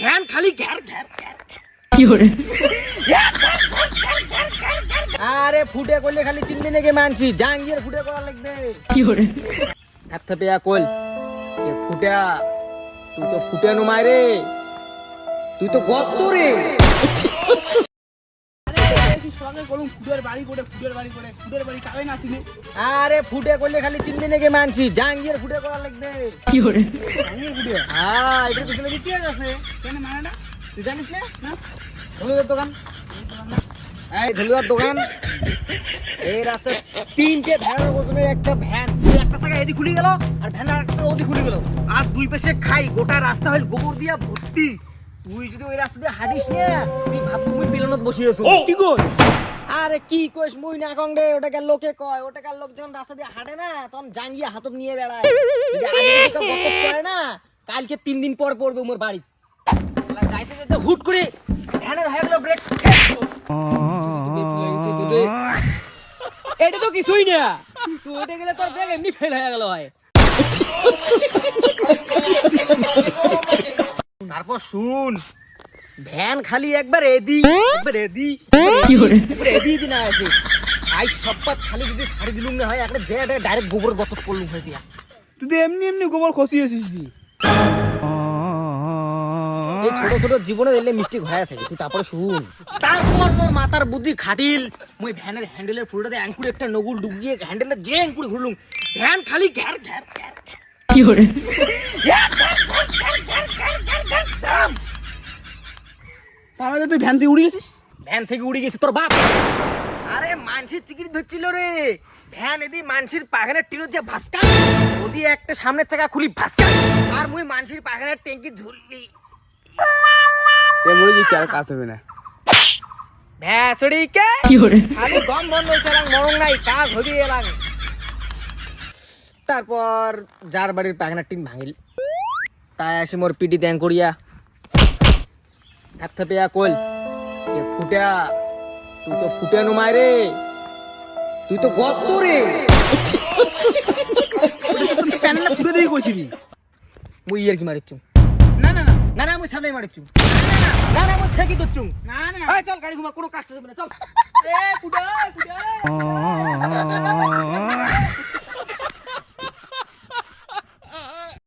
Van খালি ঘ্যার ঘ্যার ঘ্যার। আরে ফুটে করলে খালি চিনবি নাকি মানছি। জাঙ্গিয়ে ফুটে করা লাগবে। থাকতে পেয়া কল। এ ফুটা তুই তো ফুটে নো মারে তুই তো গত রে। সঙ্গে করুন ফুটের বাড়ি করে ফুটের বাড়ি করে ফুটের বাড়ি কাবে না চিনে। আরে ফুটে করলে খালি চিনবি নাকি মানছি জাঙ্গিয়ে ফুটে করা লাগবে। আমি ফুটে? হ্যাঁ পিছনে কি আছে? কেন মানে তুই জানিস না? না। ধলুদার দোকান। এই ধলুদার দোকান। এই রাস্তায় তিনটে ভ্যানের ওজনের একটা ভ্যান। তুই একটা জায়গা এদিক খুলে গেল আর ভ্যান আর একটা ওদিক খুলে গেল। আর দুই পাশে খাই গোটা রাস্তা হইল গোবর দিয়া ভর্তি। তুই যদি ওই রাস্তা দিয়ে হাঁটিস না তুই ভাববি মুই পিলনত বসিয়েছো কি কর আরে কি কইস মুই না কং রে ওটাকে লোকে কয়? ওটাকে লোক যখন রাস্তা দিয়ে হাঁটে না তখন জাঙ্গিয়ে হাতত নিয়ে বেড়ায়। যদি বকত করে না কালকে তিন দিন পর পড়বে মোর বাড়ি। যাইতে যাইতে হুট করে ভ্যানের হয়ে গেল ব্রেক এটা তো কিছুই না। তুই ওইটা গেলে তোর ব্রেক এমনি ফেল হয়ে গেল হয়। তারপর শুন। ভ্যান খালি একবার এদি একবার এদি একবার এদি দিন আছে। আই সপ্পাত খালি যদি ছাড়ি দিলুম না হয় একটা যে ডাইরেক্ট গোবর গত পড়লুম হয়েছে। তুই তো এমনি এমনি গোবর খসিয়েছিস তুই এই ছোট ছোট জীবনে দিলে মিষ্টি ঘয়া থাকে। তুই তারপরে শুন। তারপর মোর মাথার বুদ্ধি খাটিল। মুই ভ্যানের হ্যান্ডেলের ফুলটাতে অ্যাঙ্কুরে একটা নগুল ডুবিয়ে হ্যান্ডেলে যে অ্যাঙ্কুরে ঘুরলুম। ভ্যান খালি ঘ্যার ঘ্যার ঘ্যার। তাহলে তুই ভ্যান থেকে উড়ে গেছিস? ভ্যান থেকে উড়ে গেছিস তোর বাপ। আরে মানসির চিকিট ধরছিল রে। ভ্যান এদি মানসির পাখানের টিরোর যে ভাস্কা। ওদি একটা সামনের চাকা খুলি ভাস্কা। আর মুই মানসির পাখানের ট্যাঙ্কি ঝুললি এ মরে গেছি আর কাজ হবে না। ভ্যাসড়িকে খালি দম বন্ধ হয়েছে এলাম মরং নাই কাজ হবি এলাম তারপর যার বাড়ির পাখানার টিন ভাঙিল। তাই আসি মোর পিটি দ্যাং করিয়া। থাকতে পেয়া কল যে ফুটা তুই তো ফুটে নো মারে তুই তো গত্ত রে। প্যানেলটা ফুটে দিয়ে কইছিলি মুই ইয়ার কি মারিচ্ছু? না না না। না না মুই সামনে মারিচ্ছু। না না মুই ফেকি দচ্ছু না না। এই চল গাড়ি ঘুমা কোনো কাজ হবে না চল। এ কুডা কুডা